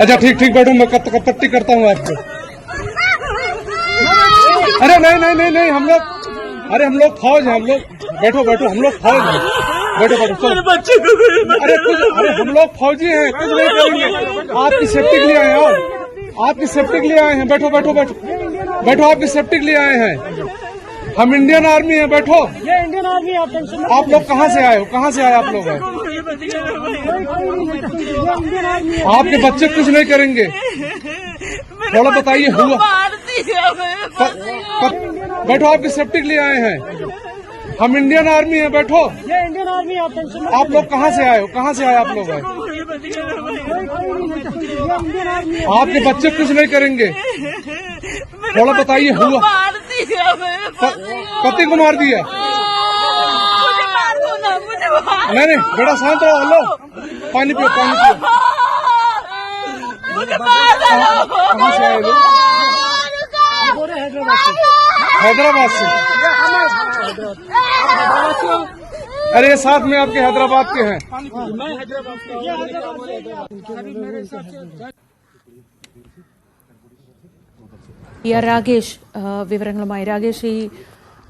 अच्छा ठीक ठीक बैठो मैं कत, करता हूँ आपको अरे नहीं नहीं नहीं नहीं हम लोग अरे हम लोग फौज हैं हम लोग बैठो बैठो हम लोग फौज हैं। बैठो बैठो चलो। बच्चे अरे कुछ अरे हम लोग फौजी हैं कुछ नहीं करेंगे। आपकी सेफ्टी के लिए आए हैं आपकी सेफ्टी के लिए आए हैं। बैठो बैठो बैठो। बैठो आपकी सेफ्टी के लिए आए हैं। हम इंडियन आर्मी है बैठो। ये इंडियन आर्मी आप टेंशन आप लोग कहाँ से आए हो? कहाँ से आए आप लोग? हैं आपके बच्चे कुछ नहीं करेंगे। थोड़ा बताइए हुआ बैठो आपकी सेफ्टी के लिए आए हैं? हम इंडियन आर्मी है बैठो। ये इंडियन आर्मी आप टेंशन आप लोग कहाँ से आए हो? कहाँ से आए आप लोग? हैं। आपके बच्चे कुछ नहीं करेंगे। थोड़ा बताइए हुआ पति को मार दिया। नहीं नहीं, बेटा शांत रहो हेलो पानी पियो पानी पियो। कहाँ से आए हैदराबाद से। अरे, ये साथ में आपके हैदराबाद के हैं। ഈ ആർ രാകേഷ് വിവരങ്ങളുമായി. രാകേഷ് ഈ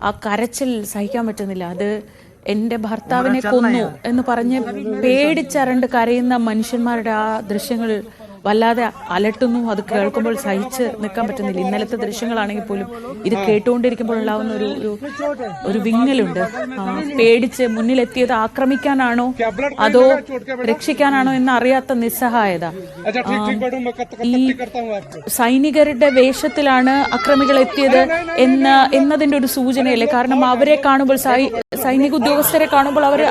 ആ കരച്ചിൽ സഹിക്കാൻ പറ്റുന്നില്ല. അത് എന്റെ ഭർത്താവിനെ കൊന്നു എന്ന് പറഞ്ഞ് പേടിച്ചരണ്ട് കരയുന്ന മനുഷ്യന്മാരുടെ ആ ദൃശ്യങ്ങൾ വല്ലാതെ അലട്ടുന്നു. അത് കേൾക്കുമ്പോൾ സഹിച്ച് നിൽക്കാൻ പറ്റുന്നില്ല. ഇന്നലത്തെ ദൃശ്യങ്ങളാണെങ്കിൽ പോലും ഇത് കേട്ടുകൊണ്ടിരിക്കുമ്പോൾ ഉണ്ടാവുന്ന ഒരു ഒരു വിങ്ങലുണ്ട്. പേടിച്ച് മുന്നിലെത്തിയത് ആക്രമിക്കാനാണോ? അതോ രക്ഷിക്കാനാണോ എന്ന് അറിയാത്ത നിസ്സഹായത ഈ സൈനികരുടെ വേഷത്തിലാണ് അക്രമികൾ എത്തിയത് എന്ന എന്നതിന്റെ ഒരു സൂചനയല്ലേ? കാരണം അവരെ കാണുമ്പോൾ സൈനിക ഉദ്യോഗസ്ഥരെ കാണുമ്പോൾ അവർ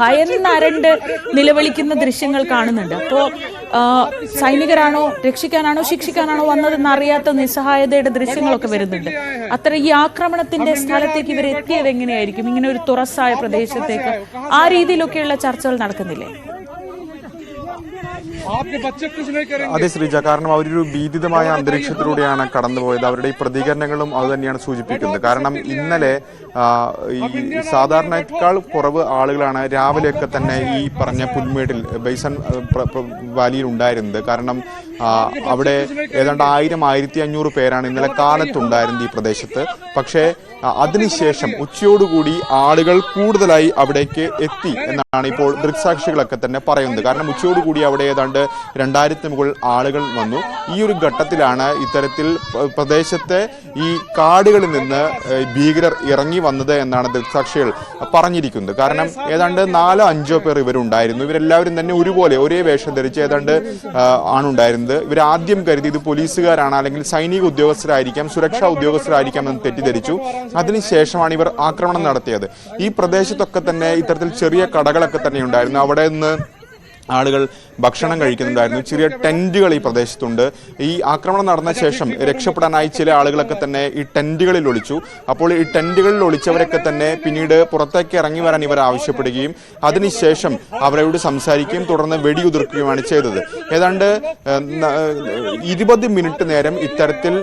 ഭയന്നരണ്ട് നിലവിളിക്കുന്ന ദൃശ്യങ്ങൾ കാണുന്നുണ്ട്. അപ്പോൾ സൈനികരാണോ രക്ഷിക്കാനാണോ ശിക്ഷിക്കാനാണോ വന്നതെന്ന് അറിയാത്ത നിസ്സഹായതയുടെ ദൃശ്യങ്ങളൊക്കെ വരുന്നുണ്ട്. അത്ര ഈ ആക്രമണത്തിന്റെ സ്ഥലത്തേക്ക് ഇവർ എത്തിയത് എങ്ങനെയായിരിക്കും ഇങ്ങനെ ഒരു തുറസായ പ്രദേശത്തേക്ക് ആ രീതിയിലൊക്കെയുള്ള ചർച്ചകൾ നടക്കുന്നില്ലേ? അതെ ശ്രീജ. കാരണം അവരൊരു ഭീതിതമായ അന്തരീക്ഷത്തിലൂടെയാണ് കടന്നുപോയത്. അവരുടെ ഈ പ്രതികരണങ്ങളും അത് തന്നെയാണ് സൂചിപ്പിക്കുന്നത്. കാരണം ഇന്നലെ ഈ സാധാരണക്കാൾ കുറവ് ആളുകളാണ് രാവിലെയൊക്കെ തന്നെ ഈ പറഞ്ഞ പുൽമേട്ടിൽ ബൈസൺ വാലിയിൽ ഉണ്ടായിരുന്നത്. കാരണം അവിടെ ഏതാണ്ട് ആയിരം ആയിരത്തി അഞ്ഞൂറ് പേരാണ് ഇന്നലെ കാലത്തുണ്ടായിരുന്നത് ഈ പ്രദേശത്ത്. പക്ഷേ അതിനുശേഷം ഉച്ചയോടുകൂടി ആളുകൾ കൂടുതലായി അവിടേക്ക് എത്തി എന്നാണ് ഇപ്പോൾ ദൃക്സാക്ഷികളൊക്കെ തന്നെ പറയുന്നത്. കാരണം ഉച്ചയോടുകൂടി അവിടെ ഏതാണ്ട് രണ്ടായിരത്തിന് മുകളിൽ ആളുകൾ വന്നു. ഈ ഒരു ഘട്ടത്തിലാണ് ഇത്തരത്തിൽ പ്രദേശത്തെ ഈ കാടുകളിൽ നിന്ന് ഭീകരർ ഇറങ്ങി വന്നത് എന്നാണ് ദൃക്സാക്ഷികൾ പറഞ്ഞിരിക്കുന്നത്. കാരണം ഏതാണ്ട് നാലോ അഞ്ചോ പേർ ഇവരുണ്ടായിരുന്നു. ഇവരെല്ലാവരും തന്നെ ഒരുപോലെ ഒരേ വേഷം ധരിച്ച് ഏതാണ്ട് ആ, ആണുണ്ടായിരുന്നത് ഇവർ ആദ്യം കരുതി ഇത് പോലീസുകാരാണ് അല്ലെങ്കിൽ സൈനിക ഉദ്യോഗസ്ഥരായിരിക്കാം സുരക്ഷാ ഉദ്യോഗസ്ഥരായിരിക്കാം എന്ന് തെറ്റിദ്ധരിച്ചു. അതിനുശേഷമാണ് ഇവർ ആക്രമണം നടത്തിയത്. ഈ പ്രദേശത്തൊക്കെ തന്നെ ഇത്തരത്തിൽ ചെറിയ കടകളൊക്കെ തന്നെ ഉണ്ടായിരുന്നു. അവിടെ നിന്ന് ആളുകൾ ഭക്ഷണം കഴിക്കുന്നുണ്ടായിരുന്നു. ചെറിയ ടെന്റുകൾ ഈ പ്രദേശത്തുണ്ട്. ഈ ആക്രമണം നടന്ന ശേഷം രക്ഷപ്പെടാനായി ചില ആളുകളൊക്കെ തന്നെ ഈ ടെന്റുകളിൽ ഒളിച്ചു. അപ്പോൾ ഈ ടെന്റുകളിൽ ഒളിച്ചവരൊക്കെ തന്നെ പിന്നീട് പുറത്തേക്ക് ഇറങ്ങി വരാൻ ഇവർ ആവശ്യപ്പെടുകയും അതിനുശേഷം അവരോട് സംസാരിക്കുകയും തുടർന്ന് വെടിയുതിർക്കുകയുമാണ് ചെയ്തത്. ഏതാണ്ട് ഇരുപത് മിനിറ്റ് നേരം ഇത്തരത്തിൽ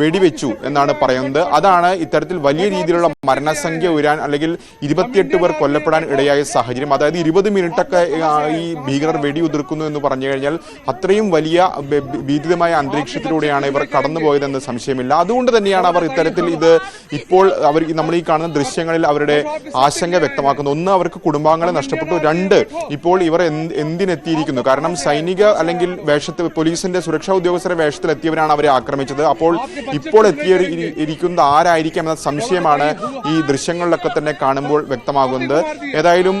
വെടിവെച്ചു എന്നാണ് പറയുന്നത്. അതാണ് ഇത്തരത്തിൽ വലിയ രീതിയിലുള്ള മരണസംഖ്യ ഉയരാൻ അല്ലെങ്കിൽ ഇരുപത്തിയെട്ട് പേർ കൊല്ലപ്പെടാൻ ഇടയായ സാഹചര്യം. അതായത് ഇരുപത് മിനിറ്റൊക്കെ ഈ ഭീകരർ വെടിയുതിർക്കുന്നു എന്ന് പറഞ്ഞു കഴിഞ്ഞാൽ അത്രയും വലിയ ഭീതിതമായ അന്തരീക്ഷത്തിലൂടെയാണ് ഇവർ കടന്നുപോയതെന്ന് സംശയമില്ല. അതുകൊണ്ട് തന്നെയാണ് അവർ ഇത്തരത്തിൽ ഇത് ഇപ്പോൾ അവർ നമ്മൾ ഈ കാണുന്ന ദൃശ്യങ്ങളിൽ അവരുടെ ആശങ്ക വ്യക്തമാക്കുന്നു. ഒന്ന് അവർക്ക് കുടുംബാംഗങ്ങളെ നഷ്ടപ്പെട്ടു. രണ്ട് ഇപ്പോൾ ഇവർ എന്ത് എന്തിനെത്തിയിരിക്കുന്നു? കാരണം സൈനിക അല്ലെങ്കിൽ വേഷത്തിൽ പോലീസിന്റെ സുരക്ഷാ ഉദ്യോഗസ്ഥരുടെ വേഷത്തിൽ എത്തിയവരാണ് അവരെ ആക്രമിച്ചത്. അപ്പോൾ ഇപ്പോൾ എത്തിയ ഇരിക്കുന്ന ആരായിരിക്കാം എന്ന സംശയമാണ് ഈ ദൃശ്യങ്ങളിലൊക്കെ തന്നെ കാണുമ്പോൾ വ്യക്തമാകുന്നത്. ഏതായാലും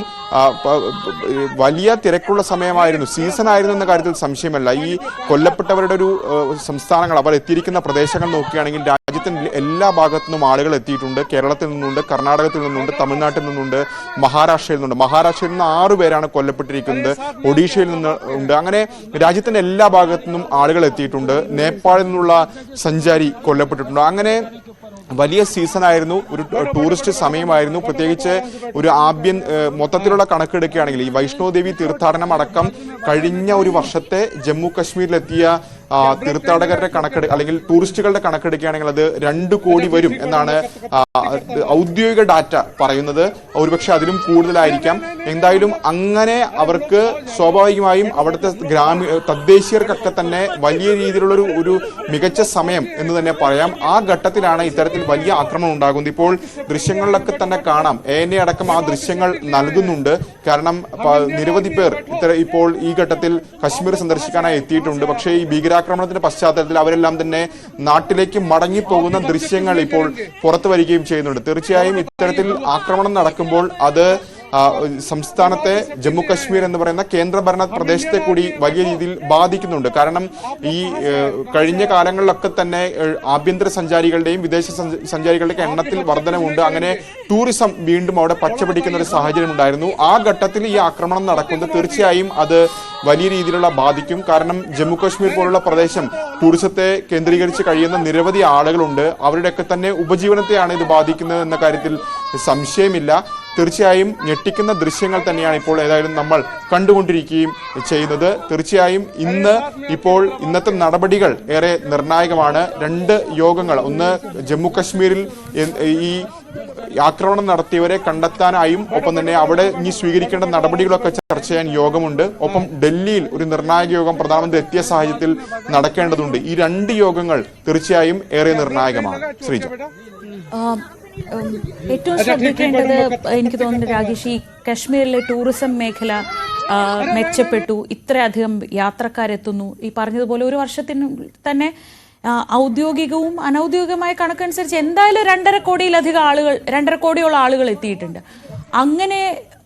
വലിയ തിരക്കുള്ള സമയമായിരുന്നു. സീസൺ ആയിരുന്നു എന്ന കാര്യത്തിൽ സംശയമല്ല. ഈ കൊല്ലപ്പെട്ടവരുടെ ഒരു സംസ്ഥാനങ്ങൾ അവർ എത്തിയിരിക്കുന്ന പ്രദേശങ്ങൾ നോക്കുകയാണെങ്കിൽ രാജ്യത്തിന്റെ എല്ലാ ഭാഗത്തു നിന്നും ആളുകൾ എത്തിയിട്ടുണ്ട്. കേരളത്തിൽ നിന്നുണ്ട് കർണാടകത്തിൽ നിന്നുണ്ട് തമിഴ്നാട്ടിൽ നിന്നുണ്ട് മഹാരാഷ്ട്രയിൽ നിന്നുണ്ട്. മഹാരാഷ്ട്രയിൽ നിന്ന് ആറു പേരാണ് കൊല്ലപ്പെട്ടിരിക്കുന്നത്. ഒഡീഷയിൽ നിന്ന് ഉണ്ട്. അങ്ങനെ രാജ്യത്തിന്റെ എല്ലാ ഭാഗത്തു നിന്നും ആളുകൾ എത്തിയിട്ടുണ്ട്. നേപ്പാളിൽ നിന്നുള്ള സഞ്ചാരി കൊല്ലപ്പെട്ടിട്ടുണ്ട്. അങ്ങനെ വലിയ സീസൺ ആയിരുന്നു ഒരു ടൂറിസ്റ്റ് സമയമായിരുന്നു. പ്രത്യേകിച്ച് ഒരു ആഭ്യൻ മൊത്തത്തിലുള്ള കണക്കെടുക്കുകയാണെങ്കിൽ ഈ വൈഷ്ണോദേവി തീർത്ഥാടനം അടക്കം കഴിഞ്ഞ ഒരു വർഷത്തെ ജമ്മു കശ്മീരിലെത്തിയ തീർത്ഥാടകരുടെ കണക്കെടു അല്ലെങ്കിൽ ടൂറിസ്റ്റുകളുടെ കണക്കെടുക്കുകയാണെങ്കിൽ അത് രണ്ട് കോടി വരും എന്നാണ് ഔദ്യോഗിക ഡാറ്റ പറയുന്നത്. ഒരുപക്ഷെ അതിലും കൂടുതലായിരിക്കാം. എന്തായാലും അങ്ങനെ അവർക്ക് സ്വാഭാവികമായും അവിടുത്തെ ഗ്രാമീ തദ്ദേശീയർക്കൊക്കെ തന്നെ വലിയ രീതിയിലുള്ള ഒരു ഒരു മികച്ച സമയം എന്ന് തന്നെ പറയാം. ആ ഘട്ടത്തിലാണ് ഇത്തരത്തിൽ വലിയ ആക്രമണം ഉണ്ടാകുന്നത്. ഇപ്പോൾ ദൃശ്യങ്ങളിലൊക്കെ തന്നെ കാണാം. എ എൻ എ അടക്കം ആ ദൃശ്യങ്ങൾ നൽകുന്നുണ്ട്. കാരണം നിരവധി പേർ ഇത്തരം ഇപ്പോൾ ഈ ഘട്ടത്തിൽ കശ്മീർ സന്ദർശിക്കാനായി എത്തിയിട്ടുണ്ട്. പക്ഷേ ഈ ഭീകരാക്രമണത്തിന്റെ പശ്ചാത്തലത്തിൽ അവരെല്ലാം തന്നെ നാട്ടിലേക്ക് മടങ്ങിപ്പോകുന്ന ദൃശ്യങ്ങൾ ഇപ്പോൾ പുറത്തു വരികയും ചെയ്യുന്നുണ്ട്. തീർച്ചയായും ഇത്തരത്തിൽ ആക്രമണം നടക്കുമ്പോൾ അത് സംസ്ഥാനത്തെ ജമ്മു കശ്മീർ എന്ന് പറയുന്ന കേന്ദ്രഭരണ പ്രദേശത്തെ കൂടി വലിയ രീതിയിൽ ബാധിക്കുന്നുണ്ട്. കാരണം ഈ കഴിഞ്ഞ കാലങ്ങളിലൊക്കെ തന്നെ ആഭ്യന്തര സഞ്ചാരികളുടെയും വിദേശ സഞ്ചാരികളുടെയും എണ്ണത്തിൽ വർധനമുണ്ട് അങ്ങനെ ടൂറിസം വീണ്ടും അവിടെ പച്ചപിടിക്കുന്ന ഒരു സാഹചര്യം ഉണ്ടായിരുന്നു. ആ ഘട്ടത്തിൽ ഈ ആക്രമണം നടക്കുന്നത് തീർച്ചയായും അത് വലിയ രീതിയിലുള്ള ബാധിക്കും. കാരണം ജമ്മു കശ്മീർ പോലുള്ള പ്രദേശം ടൂറിസത്തെ കേന്ദ്രീകരിച്ച് കഴിയുന്ന നിരവധി ആളുകളുണ്ട്. അവരുടെയൊക്കെ തന്നെ ഉപജീവനത്തെയാണ് ഇത് ബാധിക്കുന്നത് എന്ന കാര്യത്തിൽ സംശയമില്ല. തീർച്ചയായും ഞെട്ടിക്കുന്ന ദൃശ്യങ്ങൾ തന്നെയാണ് ഇപ്പോൾ ഏതായാലും നമ്മൾ കണ്ടുകൊണ്ടിരിക്കുകയും ചെയ്യുന്നത്. തീർച്ചയായും ഇന്ന് ഇപ്പോൾ ഇന്നത്തെ നടപടികൾ ഏറെ നിർണായകമാണ്. രണ്ട് യോഗങ്ങൾ. ഒന്ന് ജമ്മു കശ്മീരിൽ ഈ ആക്രമണം നടത്തിയവരെ കണ്ടെത്താനായും ഒപ്പം തന്നെ അവിടെ ഇനി സ്വീകരിക്കേണ്ട നടപടികളൊക്കെ ചർച്ച ചെയ്യാൻ യോഗമുണ്ട്. ഒപ്പം ഡൽഹിയിൽ ഒരു നിർണായക യോഗം പ്രധാനമന്ത്രി എത്തിയ സാഹചര്യത്തിൽ നടക്കേണ്ടതുണ്ട്. ഈ രണ്ട് യോഗങ്ങൾ തീർച്ചയായും ഏറെ നിർണായകമാണ്. ശ്രീജ. ഏറ്റവും ശ്രദ്ധിക്കേണ്ടത് എനിക്ക് തോന്നുന്നു രാകേഷ് ഈ കശ്മീരിലെ ടൂറിസം മേഖല മെച്ചപ്പെട്ടു ഇത്രയധികം യാത്രക്കാരെത്തുന്നു. ഈ പറഞ്ഞതുപോലെ ഒരു വർഷത്തിന് തന്നെ ഔദ്യോഗികവും അനൗദ്യോഗികമായ കണക്കനുസരിച്ച് എന്തായാലും രണ്ടര കോടിയിലധികം ആളുകൾ രണ്ടര കോടിയോളം ആളുകൾ എത്തിയിട്ടുണ്ട്. അങ്ങനെ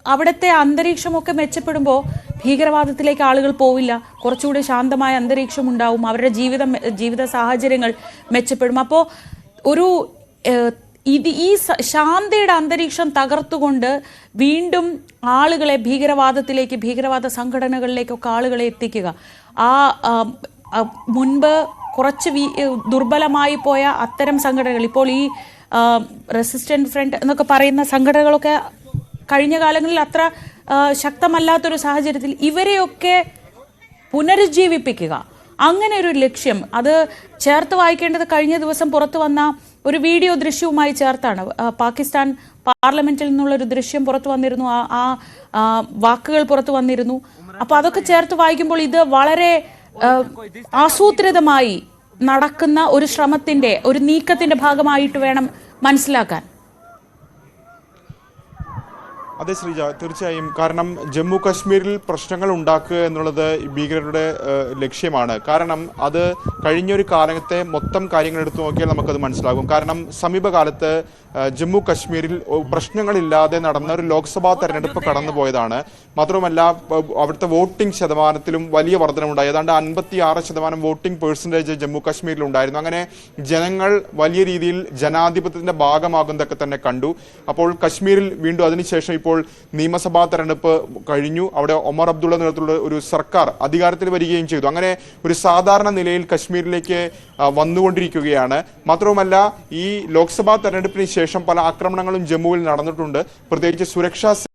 അവിടുത്തെ അന്തരീക്ഷമൊക്കെ മെച്ചപ്പെടുമ്പോൾ ഭീകരവാദത്തിലേക്ക് ആളുകൾ പോവില്ല. കുറച്ചുകൂടി ശാന്തമായ അന്തരീക്ഷം ഉണ്ടാവും അവരുടെ ജീവിതം ജീവിത സാഹചര്യങ്ങൾ മെച്ചപ്പെടും. അപ്പോൾ ഒരു ഇത് ഈ ശാന്തിയുടെ അന്തരീക്ഷം തകർത്തുകൊണ്ട് വീണ്ടും ആളുകളെ ഭീകരവാദത്തിലേക്ക് ഭീകരവാദ സംഘടനകളിലേക്കൊക്കെ ആളുകളെ എത്തിക്കുക. ആ മുൻപ് കുറച്ച് ദുർബലമായി പോയ അത്തരം സംഘടനകൾ ഇപ്പോൾ ഈ റെസിസ്റ്റന്റ് ഫ്രണ്ട് എന്നൊക്കെ പറയുന്ന സംഘടനകളൊക്കെ കഴിഞ്ഞ കാലങ്ങളിൽ അത്ര ശക്തമല്ലാത്തൊരു സാഹചര്യത്തിൽ ഇവരെയൊക്കെ പുനരുജ്ജീവിപ്പിക്കുക. അങ്ങനെ ഒരു ലക്ഷ്യം. അത് ചേർത്ത് വായിക്കേണ്ടത് കഴിഞ്ഞ ദിവസം പുറത്തു വന്ന ഒരു വീഡിയോ ദൃശ്യവുമായി ചേർത്താണ്. പാകിസ്ഥാൻ പാർലമെന്റിൽ നിന്നുള്ള ഒരു ദൃശ്യം പുറത്തു വന്നിരുന്നു. ആ വാക്കുകൾ പുറത്തു വന്നിരുന്നു. അപ്പൊ അതൊക്കെ ചേർത്ത് വായിക്കുമ്പോൾ ഇത് വളരെ ആസൂത്രിതമായി നടക്കുന്ന ഒരു ശ്രമത്തിന്റെ ഒരു നീക്കത്തിന്റെ ഭാഗമായിട്ട് വേണം മനസ്സിലാക്കാൻ. അതെ ശ്രീജ. തീർച്ചയായും. കാരണം ജമ്മു കാശ്മീരിൽ പ്രശ്നങ്ങൾ ഉണ്ടാക്കുക എന്നുള്ളത് ഭീകരരുടെ ലക്ഷ്യമാണ്. കാരണം അത് കഴിഞ്ഞൊരു കാലത്തെ മൊത്തം കാര്യങ്ങൾ എടുത്തു നോക്കിയാൽ നമുക്കത് മനസ്സിലാകും. കാരണം സമീപകാലത്ത് ജമ്മു കാശ്മീരിൽ പ്രശ്നങ്ങളില്ലാതെ നടന്ന ഒരു ലോക്സഭാ തെരഞ്ഞെടുപ്പ് കടന്നുപോയതാണ്. മാത്രമല്ല അവിടുത്തെ വോട്ടിംഗ് ശതമാനത്തിലും വലിയ വർധനമുണ്ടായി. ഏതാണ്ട് അൻപത്തി ആറ് ശതമാനം വോട്ടിംഗ് പേഴ്സന്റേജ് ജമ്മു കാശ്മീരിൽ ഉണ്ടായിരുന്നു. അങ്ങനെ ജനങ്ങൾ വലിയ രീതിയിൽ ജനാധിപത്യത്തിന്റെ ഭാഗമാകുന്നതൊക്കെ തന്നെ കണ്ടു. അപ്പോൾ കശ്മീരിൽ വീണ്ടും അതിനുശേഷം ഇപ്പോൾ നിയമസഭാ തെരഞ്ഞെടുപ്പ് കഴിഞ്ഞു. അവിടെ ഒമർ അബ്ദുള്ള നേതൃത്വത്തിലുള്ള ഒരു സർക്കാർ അധികാരത്തിൽ വരികയും ചെയ്തു. അങ്ങനെ ഒരു സാധാരണ നിലയിൽ കശ്മീരിലേക്ക് വന്നുകൊണ്ടിരിക്കുകയാണ്. മാത്രവുമല്ല ഈ ലോക്സഭാ തെരഞ്ഞെടുപ്പിന് ശേഷം പല ആക്രമണങ്ങളും ജമ്മുവിൽ നടന്നിട്ടുണ്ട്. പ്രത്യേകിച്ച് സുരക്ഷാ